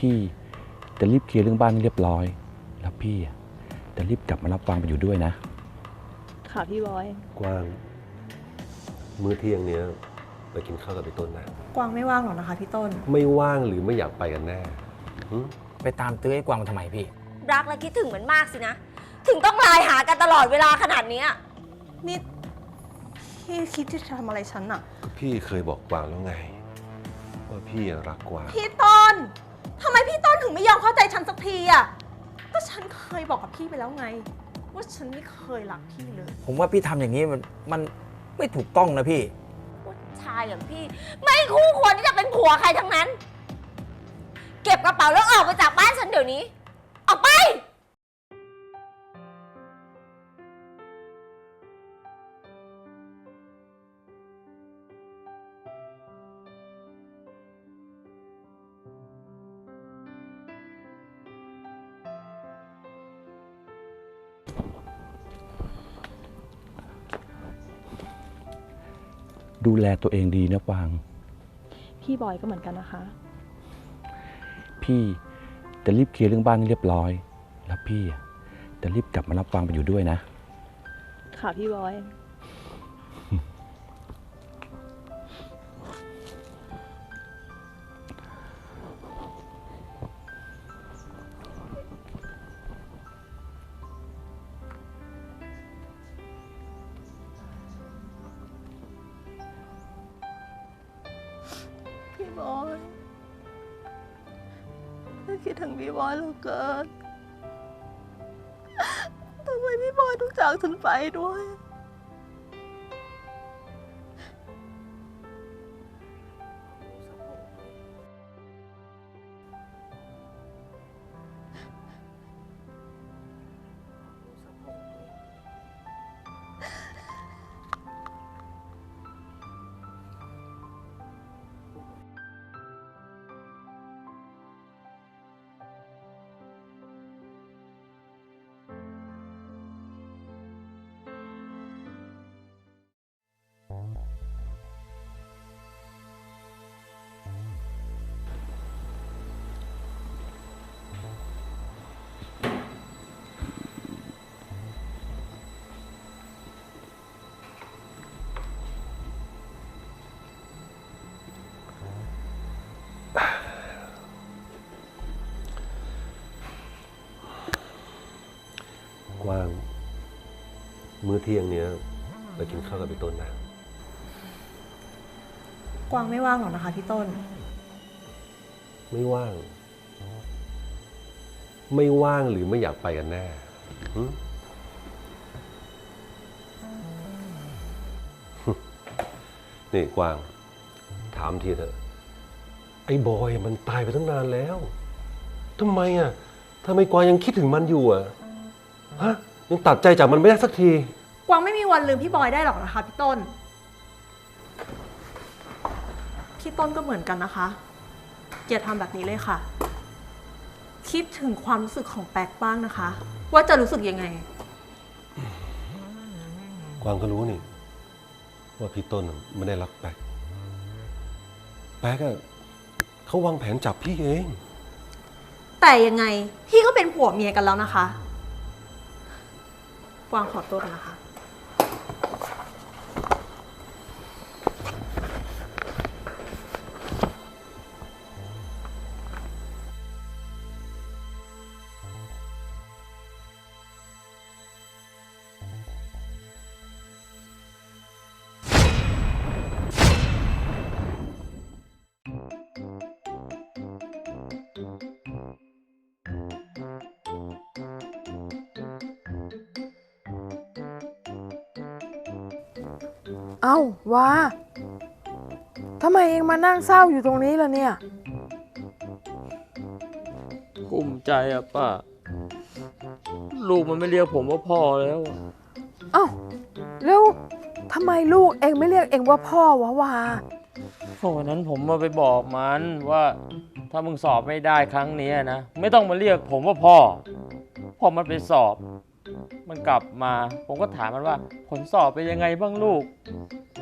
พี่จะรีบเคลียร์เรื่องบ้านให้เรียบร้อย แล้วพี่อะจะรีบกลับมารับฟางไปอยู่ด้วยนะ ค่ะพี่บอย กว้าง มื้อเที่ยงเนี้ยไปกินข้าวกับพี่ต้นนะ กวางไม่ว่างหรอกนะคะพี่ต้น ไม่ว่างหรือไม่อยากไปกันแน่หึไปตามตื้อไอ้กวางมาทำไมพี่ รักและคิดถึงมันมากสินะ ถึงต้องไลน์หากันตลอดเวลาขนาดเนี้ยนี่พี่คิดที่จะทำอะไรฉันอะก็พี่เคยบอกกวางแล้วไง ว่าพี่รักกวาง พี่ต้น ทำไมพี่ต้นถึงไม่ยอมเข้าใจฉันสักทีอะก็ฉันเคยบอกกับพี่ไปแล้วไง ว่าฉันไม่เคยรักพี่เลย ผมว่าพี่ทำอย่างนี้มันมันไม่ถูกต้องนะพี่ ผู้ชายอย่างพี่ ไม่คู่ควรที่จะเป็นผัวใครทั้งนั้น เก็บกระเป๋าแล้วออกไปจากบ้านฉันเดี๋ยวนี้ ออกไป ดูแลตัวเองดีนะกวาง พี่บอยก็เหมือนกันนะคะ พี่จะรีบเคลียร์เรื่องบ้านให้เรียบร้อย แล้วพี่อะจะรีบกลับมารับฟางไปอยู่ด้วยนะ ค่ะพี่บอย คิดถึงพี่บอยเหลือเกินทำไมพี่บอยต้องจากฉันไปด้วย ว้างมื้อเที่ยงเนี้ยไปกินข้าวกับพี่ต้นนะ กวางไม่ว่างหรอกนะคะพี่ต้น ไม่ว่าง ไม่ว่างหรือไม่อยากไปกันแน่หึนี่กวาง ถามทีเถอะ ไอ้บอยมันตายไปตั้งนานแล้วทำไมอะทำไมกวางยังคิดถึงมันอยู่อะ ฮะยังตัดใจจากมันไม่ได้สักที กวางไม่มีวันลืมพี่บอยได้หรอกนะคะพี่ต้น พี่ต้นก็เหมือนกันนะคะ อย่าทำแบบนี้เลยค่ะ คิดถึงความรู้สึกของแป๊กบ้างนะคะ ว่าจะรู้สึกยังไง กวางก็รู้นี่ ว่าพี่ต้นน่ะไม่ได้รักแป๊ก แป๊กอะเขาวางแผนจับพี่เอง แต่ยังไง พี่ก็เป็นผัวเมียกันแล้วนะคะ กวางขอตัวกันนะคะ เอ้าว่าทำไมเองมานั่งเศร้าอยู่ตรงนี้ล่ะเนี่ย ภูมิใจอะป้า ลูกมันไม่เรียกผมว่าพ่อแล้วอะเอ้าแล้วทำไมลูกเองไม่เรียกเองว่าพ่อวะวาเพราะวันนั้นผมมาไปบอกมันว่า ถ้ามึงสอบไม่ได้ครั้งนี้นะ ไม่ต้องมาเรียกผมว่าพ่อพอมันไปสอบ มันกลับมา ผมก็ถามมันว่า ผลสอบเป็นยังไงบ้างลูก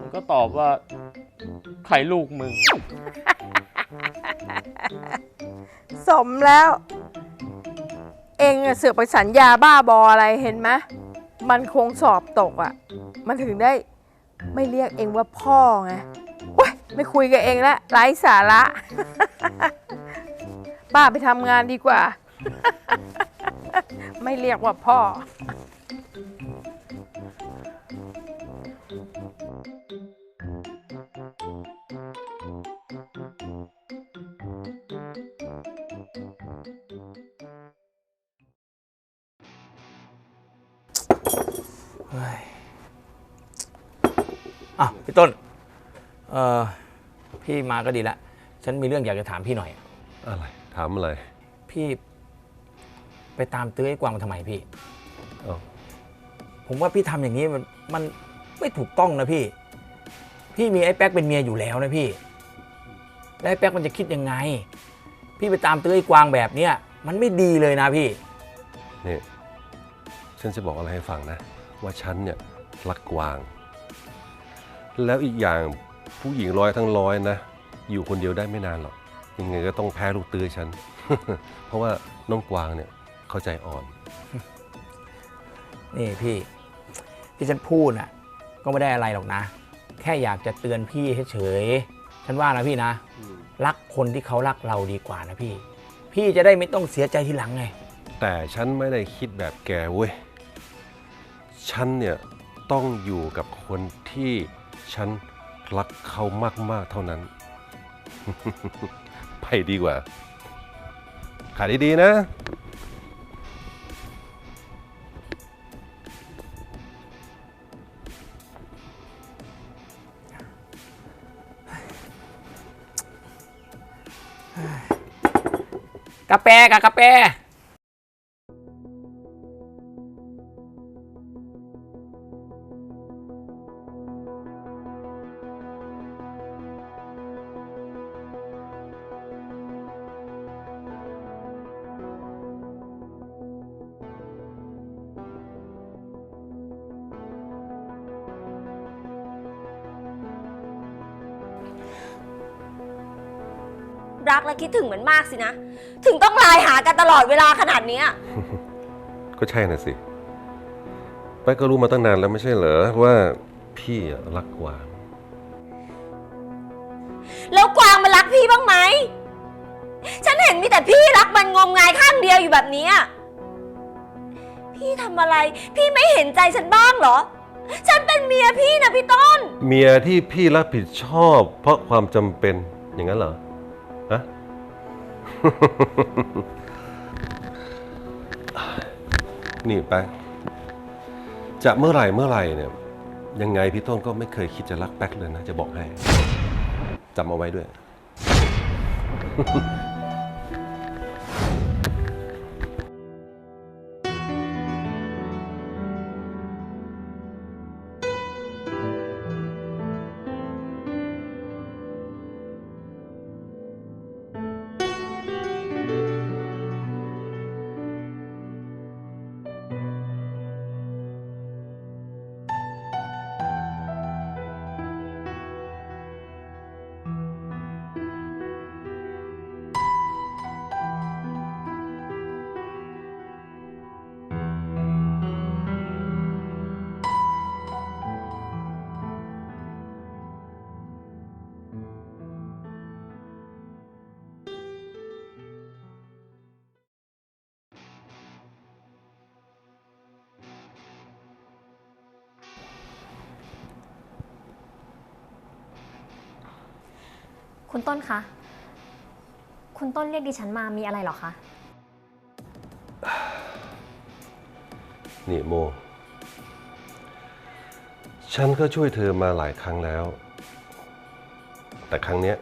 มันก็ตอบว่าใครลูกมึง สมแล้ว เองอะเสือกไปสัญญาบ้าบออะไรเห็นไหมมันคงสอบตกอะ่ะมันถึงได้ไม่เรียกเองว่าพ่อไงโอ๊ยไม่คุยกับเองละไร้สาระ ป้าไปทำงานดีกว่า ไม่เรียกว่าพ่ออะพี่ต้น เออพี่มาก็ดีละ ฉันมีเรื่องอยากจะถามพี่หน่อย อะไร ถามอะไร พี่ ไปตามตื้อไอ้กวางมาทำไมพี่ เอ้าผมว่าพี่ทำอย่างนี้มันมันไม่ถูกต้องนะพี่ พี่มีไอ้แป๊กเป็นเมียอยู่แล้วนะพี่แล้วไอ้แป๊กมันจะคิดยังไง พี่ไปตามตื้อไอ้กวางแบบเนี้ยมันไม่ดีเลยนะพี่ นี่ฉันจะบอกอะไรให้ฟังนะ ว่าฉันเนี่ยรักกวาง แล้วอีกอย่างผู้หญิงร้อยทั้งร้อยนะ อยู่คนเดียวได้ไม่นานหรอก ยังไงก็ต้องแพ้ลูกตื้อฉัน เพราะว่าน้องกวางเนี่ย เข้าใจอ่อน นี่พี่ ที่ฉันพูดน่ะ ก็ไม่ได้อะไรหรอกนะ แค่อยากจะเตือนพี่เฉยๆฉันว่านะพี่นะ รักคนที่เขารักเราดีกว่านะพี่ พี่จะได้ไม่ต้องเสียใจทีหลังไง แต่ฉันไม่ได้คิดแบบแกเว้ย ฉันเนี่ยต้องอยู่กับคนที่ฉันรักเขามากๆเท่านั้น ไปดีกว่า ขายดีๆนะ กาแฟกับกาแฟ รักและคิดถึงมันมากสินะ ถึงต้องไลน์หากันตลอดเวลาขนาดเนี้ยก็ใช่น่ะสิไปก็รู้มาตั้งนานแล้วไม่ใช่เหรอว่าพี่อะรักกวาง แล้วกวางมันรักพี่บ้างไหม ฉันเห็นมีแต่พี่รักมันงมงายข้างเดียวอยู่แบบเนี้ยพี่ทำอะไร พี่ไม่เห็นใจฉันบ้างเหรอ ฉันเป็นเมียพี่นะพี่ต้น เมียที่พี่รับผิดชอบ เพราะความจำเป็นอย่างนั้นเหรอฮะ นี่ไปงจะเมื่อไหร่เมื่อไหร่เนี่ย ยังไงพี่ต้นก็ไม่เคยคิดจะรักแป๊กเลยนะ จะบอกให้จำเอาไว้ด้วย คุณต้นคะ คุณต้นเรียกดิฉันมามีอะไรเหรอคะ นี่โม ฉันก็ช่วยเธอมาหลายครั้งแล้ว แต่ครั้งเนี้ย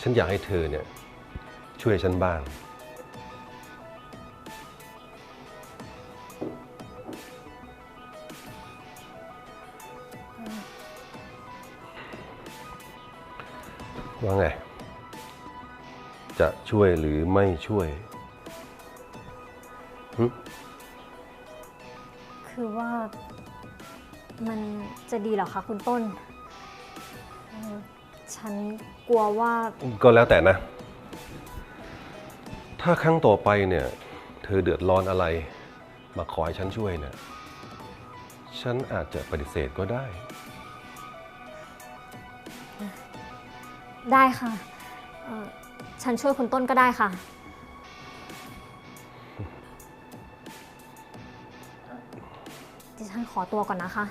ฉันอยากให้เธอเนี่ย ช่วยฉันบ้าง ว่าไง จะช่วยหรือไม่ช่วย คือว่ามันจะดีเหรอคะคุณต้นเอ่อฉันกลัวว่า ก็แล้วแต่นะ ถ้าครั้งต่อไปเนี่ย เธอเดือดร้อนอะไร มาขอให้ฉันช่วยเนี่ย ฉันอาจจะปฏิเสธก็ได้ ได้ค่ะเอ่อฉันช่วยคุณต้นก็ได้ค่ะ ดิฉันขอตัวก่อนนะคะ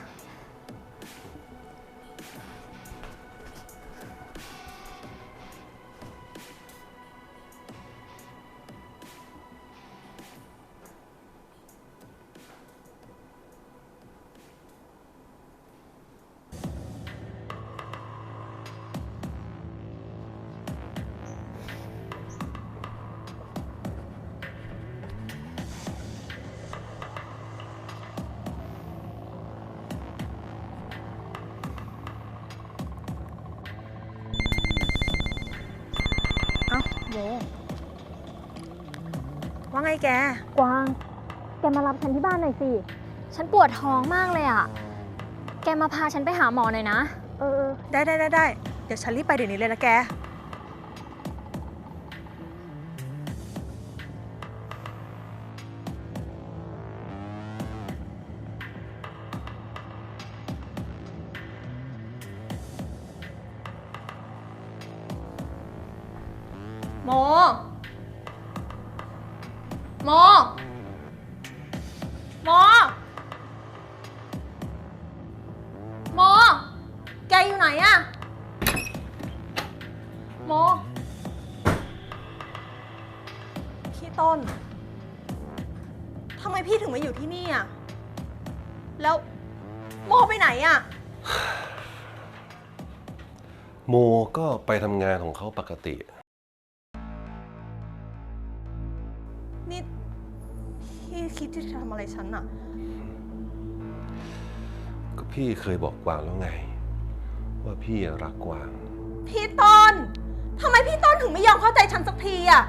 ว่าไงแก กวาง แกมารับฉันที่บ้านหน่อยสิ ฉันปวดท้องมากเลยอะ่ะ แกมาพาฉันไปหาหมอหน่อยนะ เออ ได้ได้ได้ได้เดี๋ยวฉันรีบไปเดี๋ยวนี้เลยนะแก โมโม ต้นทำไมพี่ถึงมาอยู่ที่นี่อะแล้วโมไปไหนอะโมก็ไปทำงานของเขาปกติ นี่พี่คิดที่จะทำอะไรฉันอะก็พี่เคยบอกกวางแล้วไง ว่าพี่รักกวาง พี่ต้นทำไมพี่ต้นถึงไม่ยอมเข้าใจฉันสักทีอะ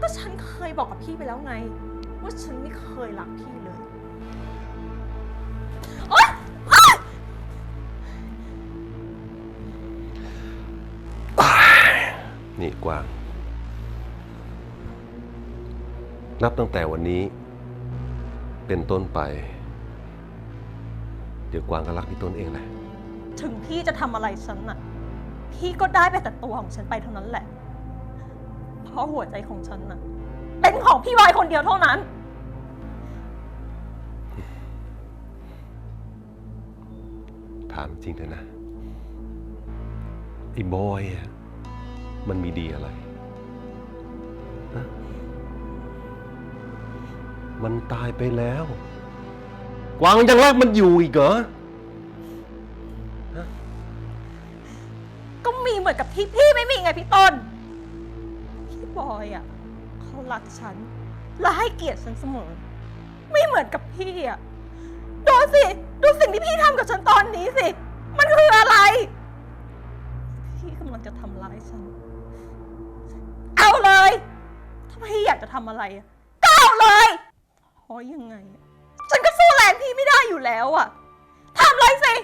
ก็ฉันเค ยบอกกับพี่ไปแล้วไง ว่าฉันไม่เคยรักพี่เลยโอ๊ยอ๊ะนี่กวาง นับตั้งแต่วันนี้ เป็นต้นไป เดี๋ยวกวางก็รักพี่ต้นเองแหละ ถึงพี่จะทำอะไรฉันน่ะ พี่ก็ได้ไปแต่ตัวของฉันไปเท่านั้นแหละ เพราะหัวใจของฉันน่ะ เป็นของพี่บอยคนเดียวเท่านั้น ถามจริงเถอะนะไอ้บอยอะมันมีดีอะไรฮะมันตายไปแล้ว กวางยังรักมันอยู่อีกเหรอ ก็มีเหมือนกับที่พี่ไม่มีไงพี่ต้น พี่บอยอะ เขารักฉัน และให้เกียรติฉันเสมอ ไม่เหมือนกับพี่อะดูสิ ดูสิ่งที่พี่ทำกับฉันตอนนี้สิ มันคืออะไร พี่กำลังจะทำร้ายฉัน เอาเลย ถ้าพี่อยากจะทำอะไรอะก็เอาเลยเพราะยังไง ฉันก็สู้แรงพี่ไม่ได้อยู่แล้วอะทำเลยสิ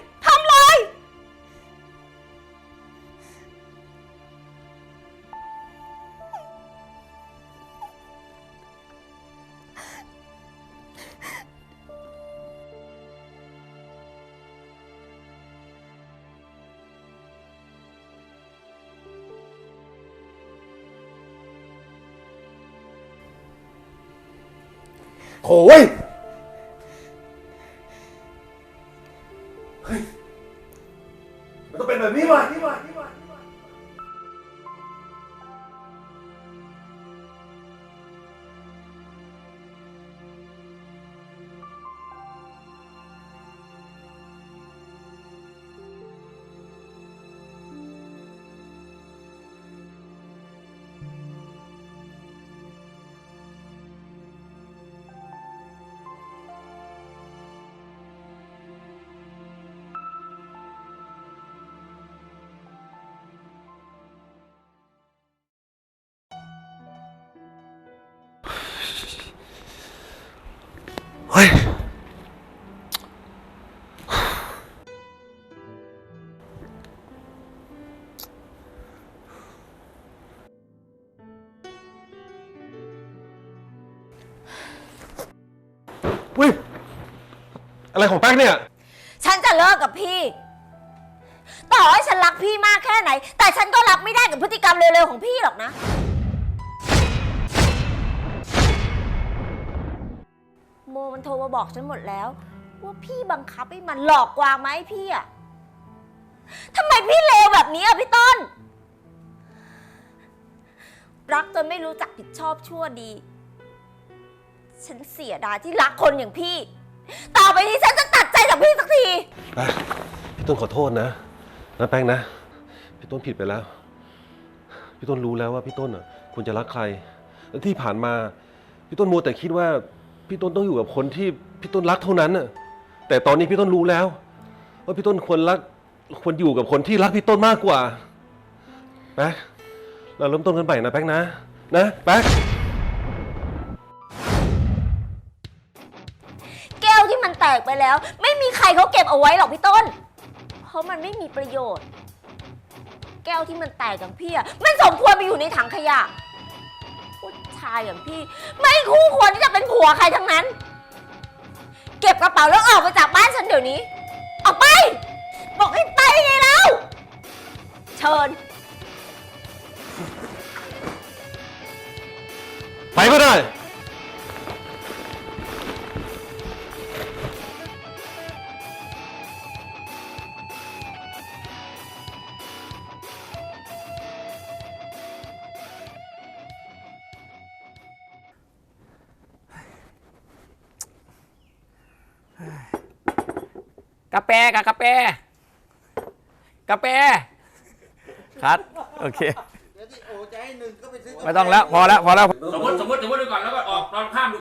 โอ้ อุ้ย อะไรของแป๊กเนี่ย ฉันจะเลิกกับพี่ ต่อให้ฉันรักพี่มากแค่ไหน แต่ฉันก็รับไม่ได้กับพฤติกรรมเร็วๆของพี่หรอกนะ มมันโทรมาบอกฉันหมดแล้ว ว่าพี่บังคับให้มันหลอกกวางมาให้พี่อะทำไมพี่เลวแบบนี้อะพี่ต้น รักจนไม่รู้จักผิดชอบชั่วดี ฉันเสียดายที่รักคนอย่างพี่ ต่อไปนี้ฉันจะตัดใจจากพี่สักทีพี่ต้นขอโทษนะนะแป้งนะ พี่ต้นผิดไปแล้ว พี่ต้นรู้แล้วว่าพี่ต้นอะควรจะรักใครและที่ผ่านมา พี่ต้นมัวแต่คิดว่า พี่ต้นต้องอยู่กับคนที่พี่ต้นรักเท่านั้นน่ะแต่ตอนนี้พี่ต้นรู้แล้ว ว่าพี่ต้นควรรักควรอยู่กับคนที่รักพี่ต้นมากกว่าแป๊กเราเริ่มต้นกันใหม่นะแป๊กนะ นะแป๊กแก้วที่มันแตกไปแล้ว ไม่มีใครเขาเก็บเอาไว้หรอกพี่ต้น เพราะมันไม่มีประโยชน์ แก้วที่มันแตกอย่างพี่อะมันสมควรไปอยู่ในถังขยะ ชายอย่างพี่ ไม่คู่ควรที่จะเป็นผัวใครทั้งนั้น เก็บกระเป๋าแล้วออกไปจากบ้านฉันเดี๋ยวนี้ ออกไป บอกให้ไปไงแล้วเชิญ ไปก็ได้ กาแฟกับกาแฟกาแฟคัดโอเคไม่ต้องแล้วพอแล้วพอแล้วสมมติสมมติสมมติดูก่อนแล้วก็ออกตอนข้ามดู